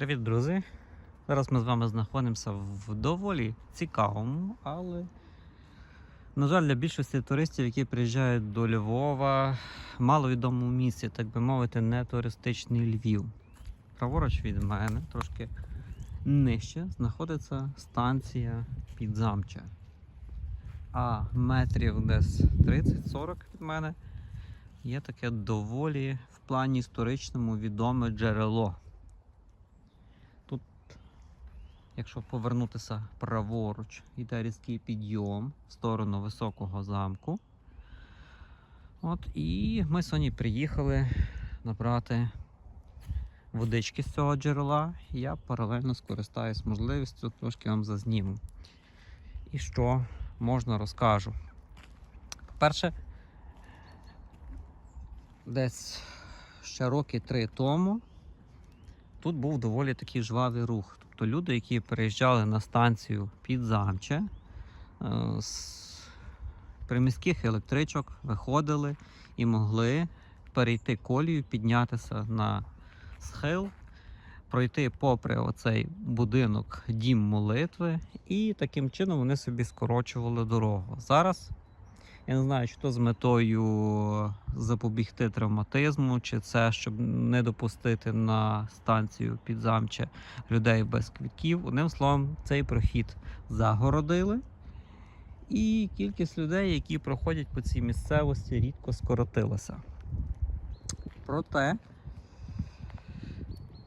Привіт, друзі! Зараз ми з вами знаходимося в доволі цікавому, але, на жаль, для більшості туристів, які приїжджають до Львова, маловідомому місці, так би мовити, не туристичний Львів. Праворуч від мене, трошки нижче, знаходиться станція Підзамче. А метрів десь 30-40 від мене є таке доволі в плані історичному відоме джерело. Тут, якщо повернутися праворуч, йде різкий підйом в сторону високого замку. От, і ми сьогодні приїхали набрати водички з цього джерела. Я паралельно скористаюсь можливістю, трошки вам зазніму. І що можна розкажу. По-перше, десь ще роки три тому тут був доволі такий жвавий рух. Тобто люди, які переїжджали на станцію під Замче, е, з приміських електричок виходили і могли перейти колію, піднятися на схил, пройти попри оцей будинок дім молитви, і таким чином вони собі скорочували дорогу. Зараз я не знаю, чи то з метою запобігти травматизму, чи це щоб не допустити на станцію підзамче людей без квітків. Одним словом, цей прохід загородили. І кількість людей, які проходять по цій місцевості, рідко скоротилася. Проте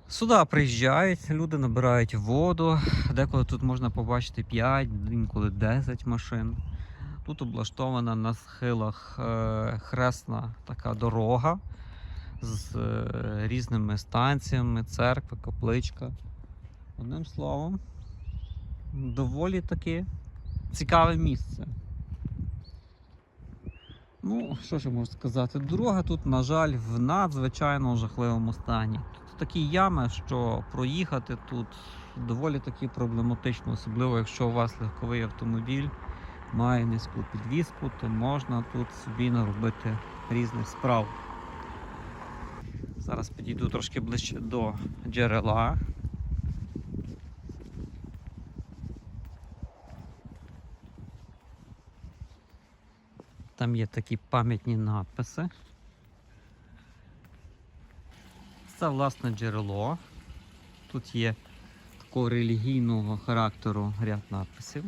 сюди приїжджають, люди набирають воду. Деколи тут можна побачити 5, інколи 10 машин. Тут облаштована на схилах е, хресна така дорога з е, різними станціями, церква, капличка. Одним словом, доволі таки цікаве місце. Ну, що ж я можу сказати? Дорога тут, на жаль, в надзвичайно жахливому стані. Тут такі ями, що проїхати тут доволі таки проблематично, особливо якщо у вас легковий автомобіль має низьку підвіску, то можна тут собі наробити різних справ. Зараз підійду трошки ближче до джерела. Там є такі пам'ятні надписи. Це власне джерело. Тут є такого релігійного характеру ряд надписів.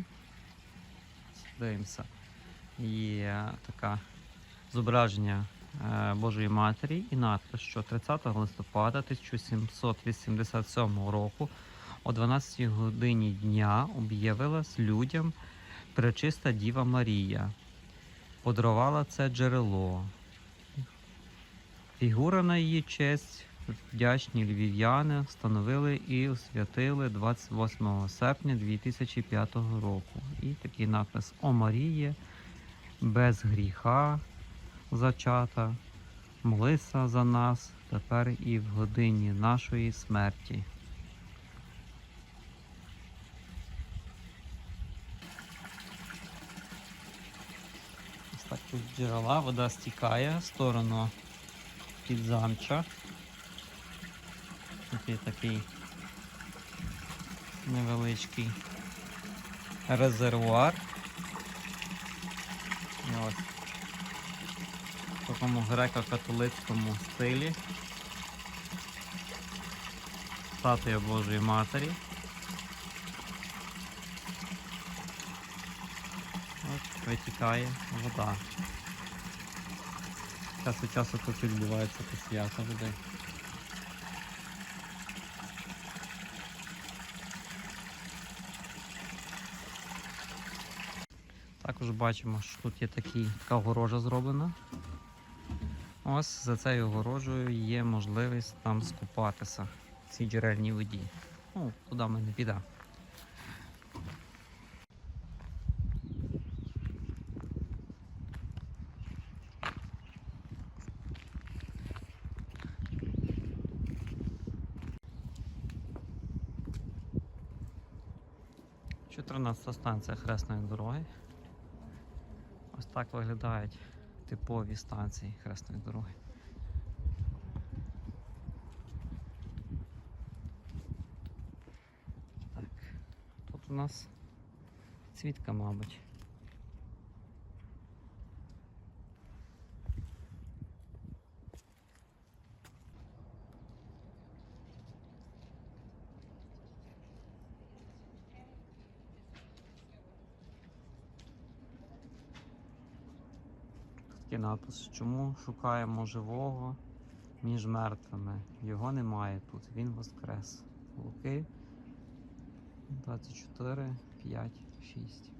Дивимося. Є таке зображення е, Божої Матері і надпис, що 30 листопада 1787 року о 12 годині дня об'явилась людям Пречиста Діва Марія. Подарувала це джерело. Фігура на її честь вдячні львів'яни встановили і освятили 28 серпня 2005 року. І такий напис О Маріє, без гріха зачата, молися за нас тепер і в годині нашої смерті. Ось так тут джерела вода стікає в сторону підзамча. Є такий невеличкий резервуар. Ось в такому греко-католицькому стилі. Статуя Божої Матері. Ось витікає вода. Час від часу тут відбувається посвята води. Також бачимо, що тут є такі, така огорожа зроблена. Ось за цією огорожею є можливість там скупатися в цій джерельній воді. Ну, туди ми не підемо. Чотирнадцята станція хресної дороги так виглядають типові станції хресної дороги. Так, тут у нас цвітка, мабуть. Такий напис, чому шукаємо живого між мертвими. Його немає тут, він воскрес. Луки 24, 5, 6.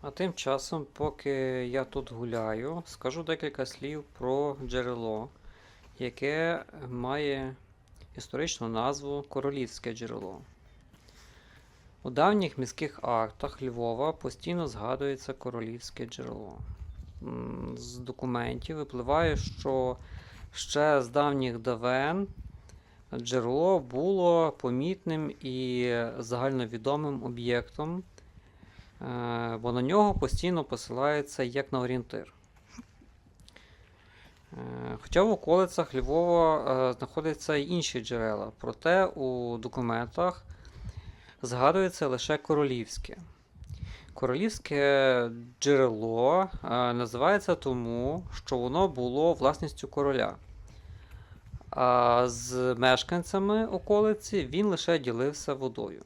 А тим часом, поки я тут гуляю, скажу декілька слів про джерело, яке має історичну назву Королівське джерело. У давніх міських актах Львова постійно згадується королівське джерело. З документів випливає, що ще з давніх давен джерело було помітним і загальновідомим об'єктом бо на нього постійно посилається як на орієнтир. Е, Хоча в околицях Львова е, знаходяться й інші джерела, проте у документах згадується лише королівське. Королівське джерело е, називається тому, що воно було власністю короля. А з мешканцями околиці він лише ділився водою.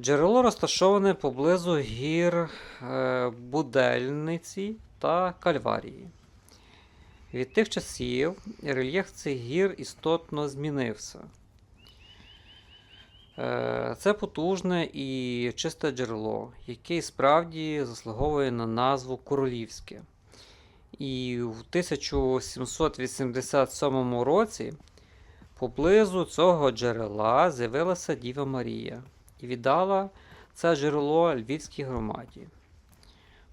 Джерело розташоване поблизу гір е, Будельниці та Кальварії. Від тих часів рельєф цих гір істотно змінився. Е, Це потужне і чисте джерело, яке справді заслуговує на назву Королівське. І в 1787 році поблизу цього джерела з'явилася Діва Марія і віддала це джерело львівській громаді.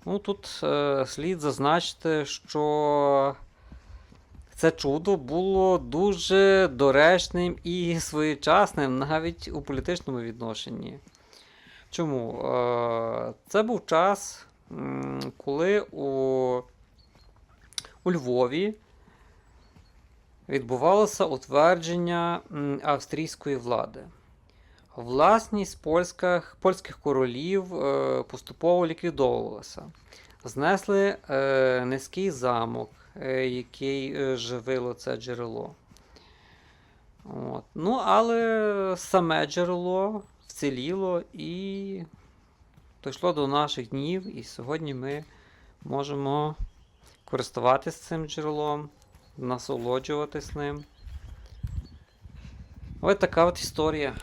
Ну, Тут е, слід зазначити, що це чудо було дуже доречним і своєчасним навіть у політичному відношенні. Чому? Е, це був час, коли у, у Львові відбувалося утвердження австрійської влади. Власність польських, польських королів е, поступово ліквідовувалася. Знесли е, низький замок, е, який е, живило це джерело. От. Ну, але саме джерело вціліло і дійшло до наших днів, і сьогодні ми можемо користуватися цим джерелом, насолоджуватись ним. Ось така от історія.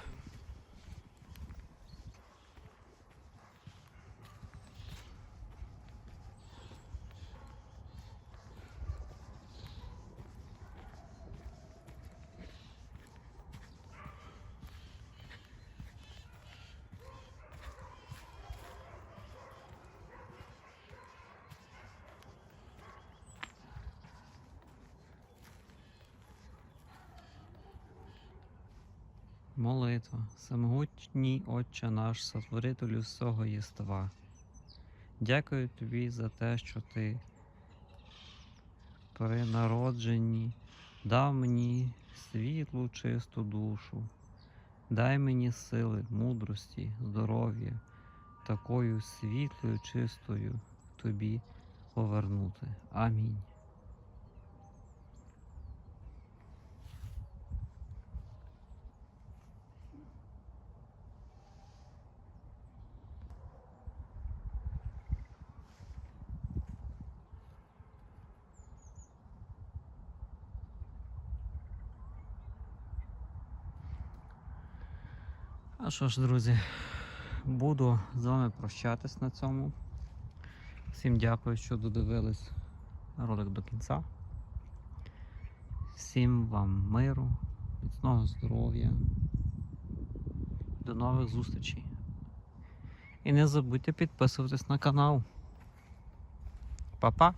Молитва. Самогутній Отче наш, сотворителю всього єства. Дякую тобі за те, що ти при народженні дав мені світлу, чисту душу. Дай мені сили, мудрості, здоров'я, такою світлою, чистою тобі повернути. Амінь. А що ж, друзі, буду з вами прощатись на цьому. Всім дякую, що додивились ролик до кінця. Всім вам миру, міцного здоров'я. До нових зустрічей. І не забудьте підписуватись на канал. Па-па!